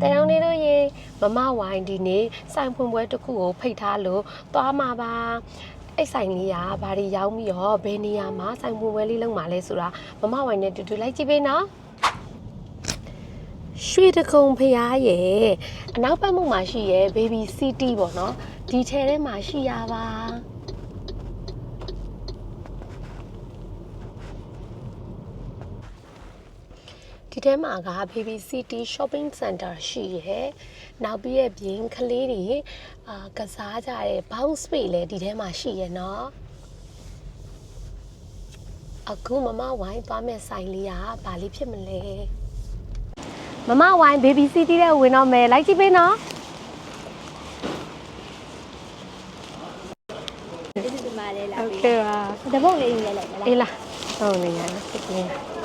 တဲတောင်လေးတို့ရေမမဝိုင်းဒီနေ့စိုင်ဖွင့်ပွဲတစ်ခုကိုဖိတ်ထားလို့သွားမှာပါအဲ့ဆိုင်လေးကဘာတွေရောက်ပြီးတော့ဘယ်နေရာမှာစိုင်ဖွင့်ပွဲလေးလုပ်မှာလဲဆိုတာမမဝိုင်းနဲ့တူတူလိုက်ကြည့်ပေးနော်ရွှေတကုံဖျားရဲ့အနောက်ဘက်မှုမှာရှိရဲ့ baby city ပေါ့နော်ဒီထဲထဲမှာရှိရပါ ဒီထဲမှာက BB City Shopping Center ရှိရဲနောက်ပြီးရဲ့ပြင်ကလေးတွေအာကစားကြတဲ့ bounce space လည်းဒီထဲမှာရှိရဲနော်အခုမမဝိုင်းသွားမဲ့ဆိုင်လေးကဘာလေးဖြစ်မလဲမမဝိုင်း baby city တဲ့ဝင်တော့မယ်လိုက်ကြည့်ပေးနော်ဒီမှာလေးလာပြီဟုတ်ကဲ့ပါတပုတ်လေးကြီးလေးလိုက်မလားအေးလားဟုတ်နေရတယ်ဖြစ်နေ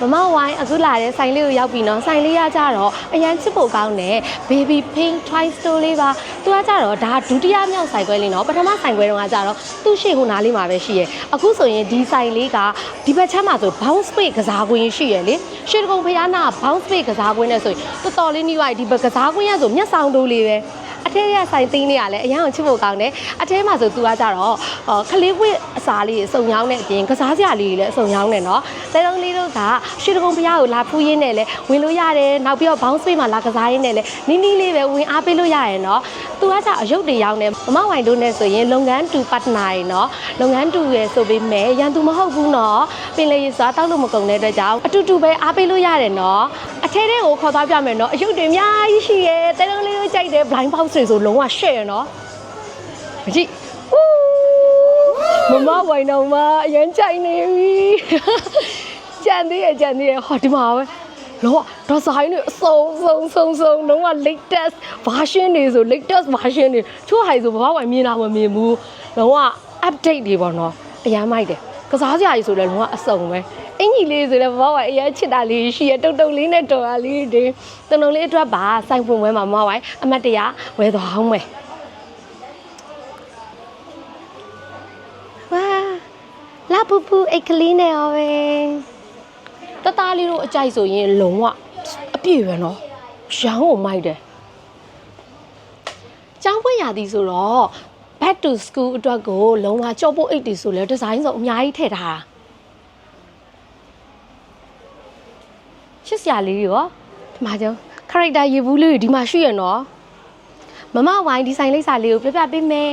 မမဝိုင်းအခုလာတဲ့ဆိုင်လေးကိုရောက်ပြီနော်ဆိုင်လေးကကြတော့အရန်ချစ်ဖို့ကောင်းတယ် baby pink toy store လေးပါသူကကြတော့ဒါဒုတိယမြောက်ဆိုင်ခွဲလေးနော်ပထမဆိုင်ခွဲတုန်းကကြတော့သူ့ရှေ့ဟိုနားလေးမှာပဲရှိရယ်အခုဆိုရင်ဒီဆိုင်လေးကဒီဘက်ချမ်းမှာဆို bounce space ကစားကွင်းရှိရယ်လေရှေ့တကုံဖျားနာ bounce space ကစားကွင်းနဲ့ဆိုရင်တော်တော်လေးနှီးသွားပြီဒီဘက်ကစားကွင်းရဆိုမျက်ဆောင်တိုးလေးပဲ အထက်ရဆိုင်သိန်းလေးကလည်းအရန်ကိုချစ်ဖို့ကောင်းတယ်အထဲမှာဆိုသူကကြတော့အော်ခလေးဝစ်အစာလေးတွေစုံရောင်းတဲ့အပြင်ကစားစရာလေးတွေလည်းစုံရောင်းတယ်နော်တဲတုံးလေးတို့ကရွှေတကုံဖျားကိုလာဖူးရင်းနဲ့လည်းဝင်လို့ရတယ်နောက်ပြီးတော့ဘောင်းစပိတ်မှာလာကစားရင်းနဲ့လည်းနီးနီးလေးပဲဝင်အားပေးလို့ရတယ်နော်သူကကြအယုတ်တွေရောင်းတယ်မမဝိုင်တို့နဲ့ဆိုရင်လုပ်ငန်းတူပတ်တနာရယ်နော်လုပ်ငန်းတူရယ်ဆိုပေမဲ့ရန်သူမဟုတ်ဘူးနော်ပင်လေရေစွာတောက်လို့မကုန်တဲ့အတွက်ကြောင့်အတူတူပဲအားပေးလို့ရတယ်နော်အထဲထဲကိုခေါ်သွားပြမယ်နော်အယုတ်တွေအများကြီးရှိရယ်တဲတုံးလေးတို့ကြိုက်တယ် blind box တွေဆိုလုံးဝ share နော်မကြည့်မမဝိုင်တော့မအရင်ကြိုက်နေပြီကြံသေးရကြံသေးရဟောဒီမှာပဲလောဒေါ်ဆိုင်တွေအစုံစုံစုံစုံလုံးဝ latest version တွေဆို latest version တွေချို့ဟိုင်ဆိုဘာဝိုင်မြင်တာမမြင်ဘူးလုံးဝ update တွေပေါ့နော်အရမ်းမိုက်တယ်ကစားစရာကြီးဆိုလည်းလုံးဝအစုံပဲအ င်ကြီးလေးဆိုလည်းဘာဝိုင်အရမ်းချစ်တာလေးရှိရတုတ်တုတ်လေးနဲ့တော်တာလေးတွေတုံတုံလေးအတွက်ပါစိုင်ဖွင့်ပွဲမှာမဝိုင်အမတ်တရဝဲသွားအောင်မယ်ဝါလာပူပူအိတ်ကလေးနဲ့ရောပဲတသားလေးတို့အကြိုက်ဆိုရင်လုံးဝအပြည့်ပဲနော်ရောင်းကိုမိုက်တယ်ကျောင်းဖွင့်ရသည်ဆိုတော့ back to school အတွက်ကိုလုံးဝကြော့ဖို့အိတ်တီဆိုလဲဒီဇိုင်းဆိုအများကြီးထည့်ထားတာ ရှစ်စရာလေးတွေရောဒီမှာကျုံ character ရေဘူးလေးတွေဒီမှာရှိရနော်မမဝိုင်းဒီဇိုင်းလိပ်စာလေးကိုပြပြပေးမယ်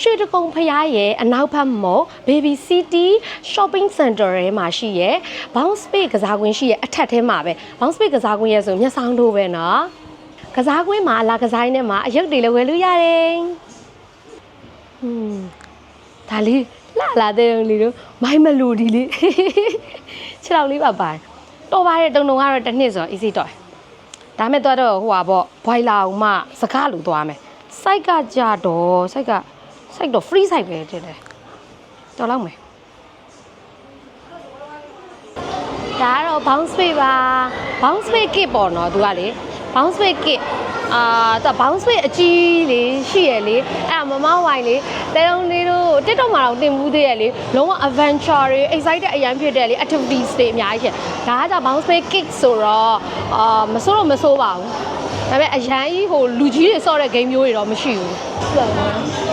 ရွှေတကုံဖျားရဲ့အနောက်ဘက်မုံ baby city shopping center ထဲမှာရှိရဲ့ bounce space ကစားကွင်းရှိရဲ့အထက်ထဲမှာပဲ bounce space ကစားကွင်းရဲ့ဆိုမျက်စောင်းတို့ပဲနော်ကစားကွင်းမှာအလားကစားရင်းထဲမှာအယုတ်တွေလည်းဝယ်လို့ရတယ်อืมဒါလေးလှလာတဲ့ုံလေးတို့မိုင်းမလူဒီလေးခြေထောက်လေးပါပါတယ် တော်ပါတယ်တုံတုံကတော့တစ်နှစ်ဆိုတော့ easy တော့ဒါမဲ့တော့တော့ဟိုပါပေါ့ဘွိုင်လာအောင်မှစကားလို့သွားမယ် site ကကြတော့ site က site တော့ free site ပဲတဲ့တယ်တော်လောက်မယ်ဒါကတော့ bounce space ပါ bounce space kit ပေါ့နော်သူကလေ bounce space kit အာသူက bounce space အကြီးလေးရှိရလေအဲ့ဒါမမဝိုင်လေတဲတုံးလေးတို့ TikTok မှာတော့တင်မှုသေးရလေလုံးဝ adventure တွေ excited အရင်ဖြစ်တဲ့လေ activities တွေအများကြီးရှင်ဒါကကြ bounce space kit ဆိုတော့အာမစိုးတော့မစိုးပါဘူးဒါပေမဲ့အရန်ကြီးဟိုလူကြီးတွေဆော့တဲ့ game မျိုးတွေတော့မရှိဘူးဟုတ်ပါဘူး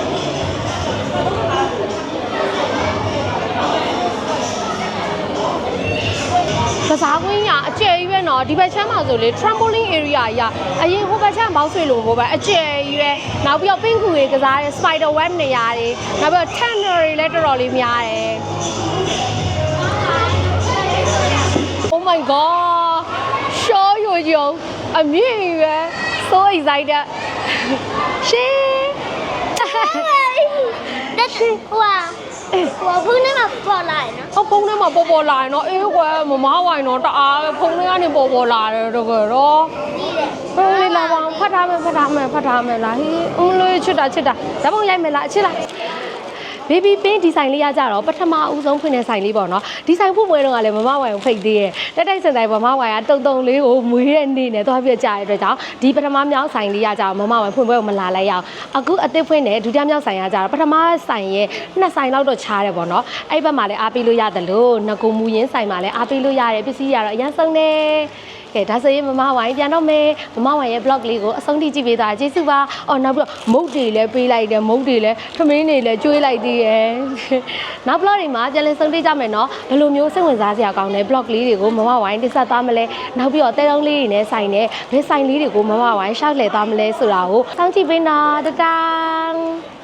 ဒီဘက်ချမ်းမှာဆိုလေ trampoline area ကြီးအရင်ဟိုဘက်ချမ်းဘောက်ဆွေလိုဟိုဘက်အကျယ်ကြီးပဲနောက်ပြီးတော့ပင့်ကူတွေကစားတဲ့ spider web နေရာတွေနောက်ပြီးတော့ tanner တွေလည်းတော်တော်လေးများတယ် Oh my god ရှောယိုယုံအမြင့်ကြီးပဲ so excited ရှေးတက် ဟွာဟွာဘုန်းနဲ့မပေါ်လာရနော်အဖုန်းထဲမှာပေါ်ပေါ်လာရင်တော့အေးကွယ်မမဝိုင်တော့တအားပဲဖုန်းထဲကနေပေါ်ပေါ်လာတယ်တကယ်တော့ဒီလေဟိုလေးလာပါအောင်ဖတ်ထားမယ်ဖတ်ထားမယ်ဖတ်ထားမယ်လားဟေးအုံးလေးချစ်တာချစ်တာဓာတ်ပုံရိုက်မယ်လားအချစ်လား baby pin ဒီဇိုင်းလေးရကြတော့ပထမအဦးဆုံးဖွင့်တဲ့ဆိုင်လေးပေါ့နော်ဒီဇိုင်းဖွင့်ပွဲတော့ကလည်းမမဝိုင်ကိုဖိတ်သေးရဲ့တက်တိုက်စင်တိုင်းမမဝိုင်ကတုံတုံလေးကိုမွေးတဲ့နေ့နဲ့သွားပြကြရတဲ့အတွက်ကြောင့်ဒီပထမမြောက်ဆိုင်လေးရကြတော့မမဝိုင်ဖွင့်ပွဲကိုမလာလိုက်ရအောင်အခုအသစ်ဖွင့်တဲ့ဒုတိယမြောက်ဆိုင်ရကြတော့ပထမဆိုင်ရဲ့နှစ်ဆိုင်လောက်တော့ခြားတယ်ပေါ့နော်အဲ့ဘက်မှာလည်းအားပေးလို့ရတယ်လို့ငကူမူရင်းဆိုင်မှာလည်းအားပေးလို့ရတယ်ပစ္စည်းရတော့အရင်ဆုံးနေ ကဲဒါဆိုရင်မမဝိုင်းပြန်တော့မယ်မမဝိုင်းရဲ့ blog လေးကိုအဆုံးထိကြည့်ပေးတာကျေးဇူးပါအော်နောက်ပြီးတော့မုတ်တွေလည်းပေးလိုက်တယ်မုတ်တွေလည်းထမင်းတွေလည်းကျွေးလိုက်သေးရဲ့နောက် blog တွေမှာပြန်လည်ဆုံးထိကြမယ်နော်ဘယ်လိုမျိုးစိတ်ဝင်စားစရာကောင်းတဲ့ blog လေးတွေကိုမမဝိုင်းတင်ဆက်သွားမလဲနောက်ပြီးတော့တဲတုံးလေးတွေနဲ့ဆိုင်တဲ့ဘယ်ဆိုင်လေးတွေကိုမမဝိုင်းရှောက်လှည့်သွားမလဲဆိုတာကိုစောင့်ကြည့်ပေးနော်တတန်း